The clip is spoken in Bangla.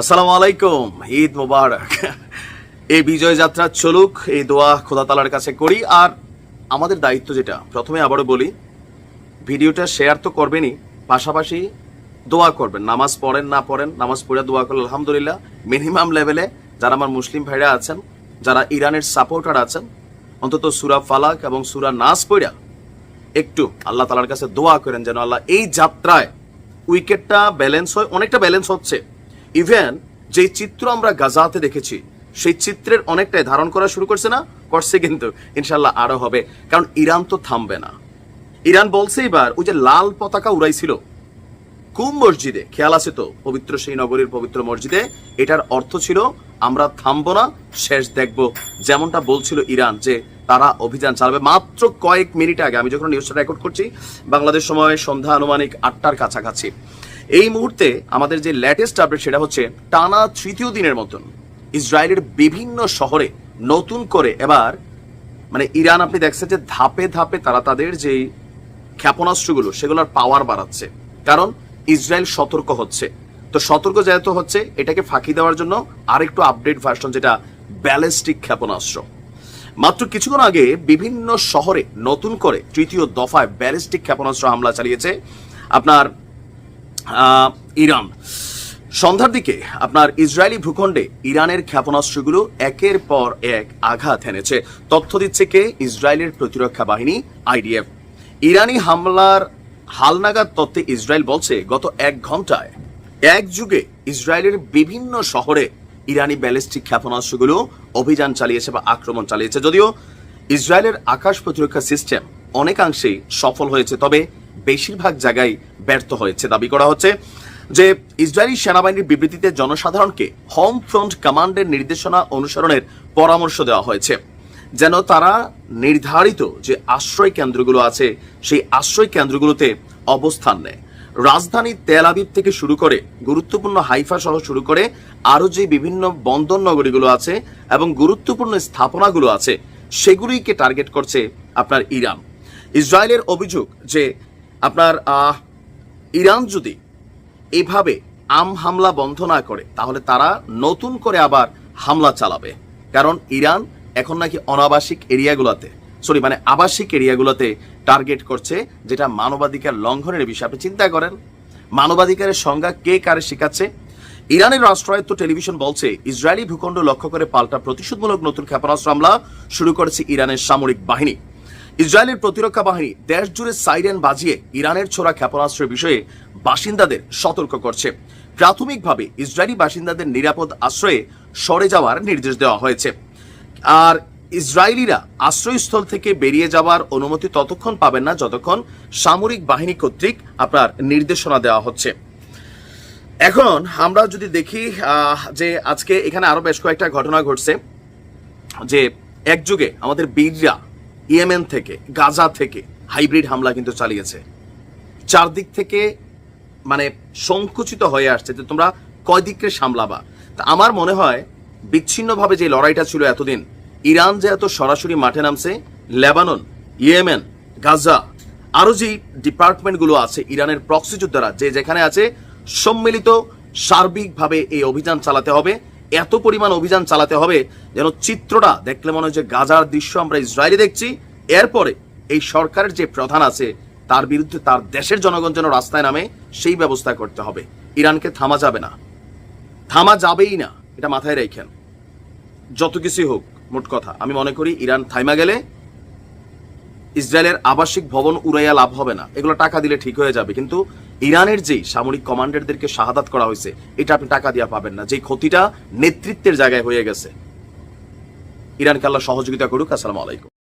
আসসালামু আলাইকুম, ঈদ মোবারক। এই বিজয় যাত্রা চলুক, এই দোয়া খোদা তালার কাছে করি। আর আমাদের দায়িত্ব যেটা, প্রথমে আবারও বলি, ভিডিওটা শেয়ার তো করবেনই, পাশাপাশি দোয়া করবেন। নামাজ পড়েন, না পড়েন, নামাজ পড়ে দোয়া করলে আলহামদুলিল্লাহ, মিনিমাম লেভেলে যারা আমার মুসলিম ভাইরা আছেন, যারা ইরানের সাপোর্টার আছেন, অন্তত সুরা ফালাক এবং সুরা নাস পড়া একটু আল্লাহ তালার কাছে দোয়া করেন যেন আল্লাহ এই যাত্রায় উইকেটটা ব্যালেন্স হয়, অনেকটা ব্যালেন্স হচ্ছে। ইভেন যে চিত্র আমরা গাজাতে দেখেছি, সেই চিত্রের অনেকটাই ধারণ করা শুরু করছে না? করছে কিন্তু ইনশাল্লাহ আরও হবে। কারণ ইরান তো থামবে না। ইরান বলছে এবার, ওই যে লাল পতাকা উড়াইছিল কুম মসজিদে? খেয়াল আছে তো, পবিত্র সেই নগরীর পবিত্র মসজিদে। এটার অর্থ ছিল, আমরা থামবো না, শেষ দেখব। যেমনটা বলছিল ইরান যে, তারা অভিযান চালাবে। মাত্র কয়েক মিনিট আগে, আমি যখন নিউজটা রেকর্ড করছি, বাংলাদেশ সময় সন্ধ্যা আনুমানিক আটটার কাছাকাছি। এই মুহূর্তে আমাদের যে লেটেস্ট আপডেট সেটা হচ্ছে টানা তৃতীয় দিনের মতন ইসরায়েলের বিভিন্ন শহরে নতুন করে এবার মানে ইরান আপনি দেখছেন যে ধাপে ধাপে তারা তাদের যেই ক্ষেপণাস্ত্রগুলো সেগুলোর পাওয়ার বাড়াচ্ছে। কারণ ইসরায়েল সতর্ক হচ্ছে। তো সতর্ক যেহেতু হচ্ছে, এটাকে ফাঁকি দেওয়ার জন্য আরেকটু আপডেট ভার্সন যেটা ব্যালিস্টিক ক্ষেপণাস্ত্র। মাত্র কিছুক্ষণ আগে বিভিন্ন শহরে নতুন করে তৃতীয় দফায় ব্যালিস্টিক ক্ষেপণাস্ত্র হামলা চালিয়েছে। আপনার ইরান। সন্ধ্যার দিকে আপনার ইসরায়েলি ভূখণ্ডে ইরানের ক্ষেপণাস্ত্রগুলো একের পর এক আঘাত এনেছে। তথ্য দিচ্ছে কে? ইসরায়েলের প্রতিরক্ষা বাহিনী, আইডিএফ। ইরানি হামলার হালনাগাদ তথ্যে ইসরায়েল বলছে, গত এক ঘন্টায় এক যুগে ইসরায়েলের বিভিন্ন শহরে ইরানি ব্যালিস্টিক ক্ষেপণাস্ত্রগুলো অভিযান চালিয়েছে বা আক্রমণ চালিয়েছে। যদিও ইসরায়েলের আকাশ প্রতিরক্ষা সিস্টেম অনেকাংশেই সফল হয়েছে, তবে বেশিরভাগ জায়গায় ব্যর্থ হয়েছে। দাবি করা হচ্ছে যে ইসরায়েলি সেনাবাহিনীর বিবৃতিতে জনসাধারণকে হোম ফ্রন্ট কমান্ডের নির্দেশনা অনুসরণের পরামর্শ দেওয়া হয়েছে। যেন তারা নির্ধারিত যে আশ্রয় কেন্দ্রগুলো আছে, সেই আশ্রয় কেন্দ্রগুলোতে অবস্থান নেয়। রাজধানী তেল আবিব থেকে শুরু করে গুরুত্বপূর্ণ হাইফা সহ শুরু করে আরও যে বিভিন্ন বন্দর নগরীগুলো আছে এবং গুরুত্বপূর্ণ স্থাপনাগুলো আছে, সেগুলিকে টার্গেট করছে আপনার ইরান। ইসরায়েলের অভিযোগ যে আপনার ইরান যদি এভাবে আম হামলা বন্ধ না করে, তাহলে তারা নতুন করে আবার হামলা চালাবে। কারণ ইরান এখন নাকি অনাবাসিক এরিয়াগুলোতে, সরি মানে আবাসিক এরিয়াগুলোতে টার্গেট করছে, যেটা মানবাধিকার লঙ্ঘনের বিষয় আপনি চিন্তা করেন। মানবাধিকারের সংজ্ঞা কে কারে শেখাচ্ছে? ইরানের রাষ্ট্রায়ত্ত টেলিভিশন বলছে, ইসরায়েলি ভূখণ্ড লক্ষ্য করে পাল্টা প্রতিশোধমূলক নতুন ক্ষেপণাস্ত্র হামলা শুরু করেছে ইরানের সামরিক বাহিনী। ইসরায়েলের প্রতিরক্ষা বাহিনী দেশ জুড়ে সাইরেন বাজিয়ে ইরানের ছোড়া ক্ষেপণাস্ত্রের বিষয়ে বাসিন্দাদের সতর্ক করছে। প্রাথমিকভাবে ইসরায়েলি বাসিন্দাদের নিরাপদ আশ্রয়ে সরে যাওয়ার নির্দেশ দেওয়া হয়েছে। আর ইসরায়েলিরা আশ্রয়স্থল থেকে বেরিয়ে যাওয়ার অনুমতি ততক্ষণ পাবেন না যতক্ষণ সামরিক বাহিনী কর্তৃক আপনার নির্দেশনা দেওয়া হচ্ছে। এখন আমরা যদি দেখি যে আজকে এখানে আরও বেশ কয়েকটা ঘটনা ঘটছে, যে এক যুগে আমাদের বীররা ইয়েমেন থেকে, গাজা থেকে হাইব্রিড হামলা কিন্তু চালিয়েছে। চারদিক থেকে মানে সংকুচিত হয়ে আসছে যে তোমরা কয় দিককে সামলাবা। তা আমার মনে হয় বিচ্ছিন্নভাবে যে লড়াইটা ছিল এতদিন, ইরান যে এত সরাসরি মাঠে নামছে, লেবানন, ইয়েমেন, গাজা, আরও যে ডিপার্টমেন্টগুলো আছে ইরানের প্রক্সি যোদ্ধারা, যে যেখানে আছে সম্মিলিত সার্বিকভাবে এই অভিযান চালাতে হবে। এত পরিমাণ অভিযান চালাতে হবে যেন চিত্রটা দেখলে মনে হয় যে গাজার দৃশ্য আমরা ইসরায়েলি দেখছি। এরপরে এই সরকারের যে প্রধান আছে, তার বিরুদ্ধে তার দেশের জনগণ যেন রাস্তায় নামে, সেই ব্যবস্থা করতে হবে। ইরানকে থামা যাবে না। থামা যাবেই না, এটা মাথায় রেখেন। যত কিছুই হোক, মোট কথা, আমি মনে করি ইরান থাইমা গেলে ইসরায়েলের আবাসিক ভবন উড়াইয়া লাভ হবে না। এগুলো টাকা দিলে ঠিক হয়ে যাবে, কিন্তু ইরানের যেই সামরিক কমান্ডারদেরকে শাহাদাত করা হয়েছে, এটা আপনি টাকা দিয়া পাবেন না। যে ক্ষতিটা নেতৃত্বের জায়গায় হয়ে গেছে। ইরানকে আল্লাহ সহযোগিতা করুক। আসসালামু আলাইকুম।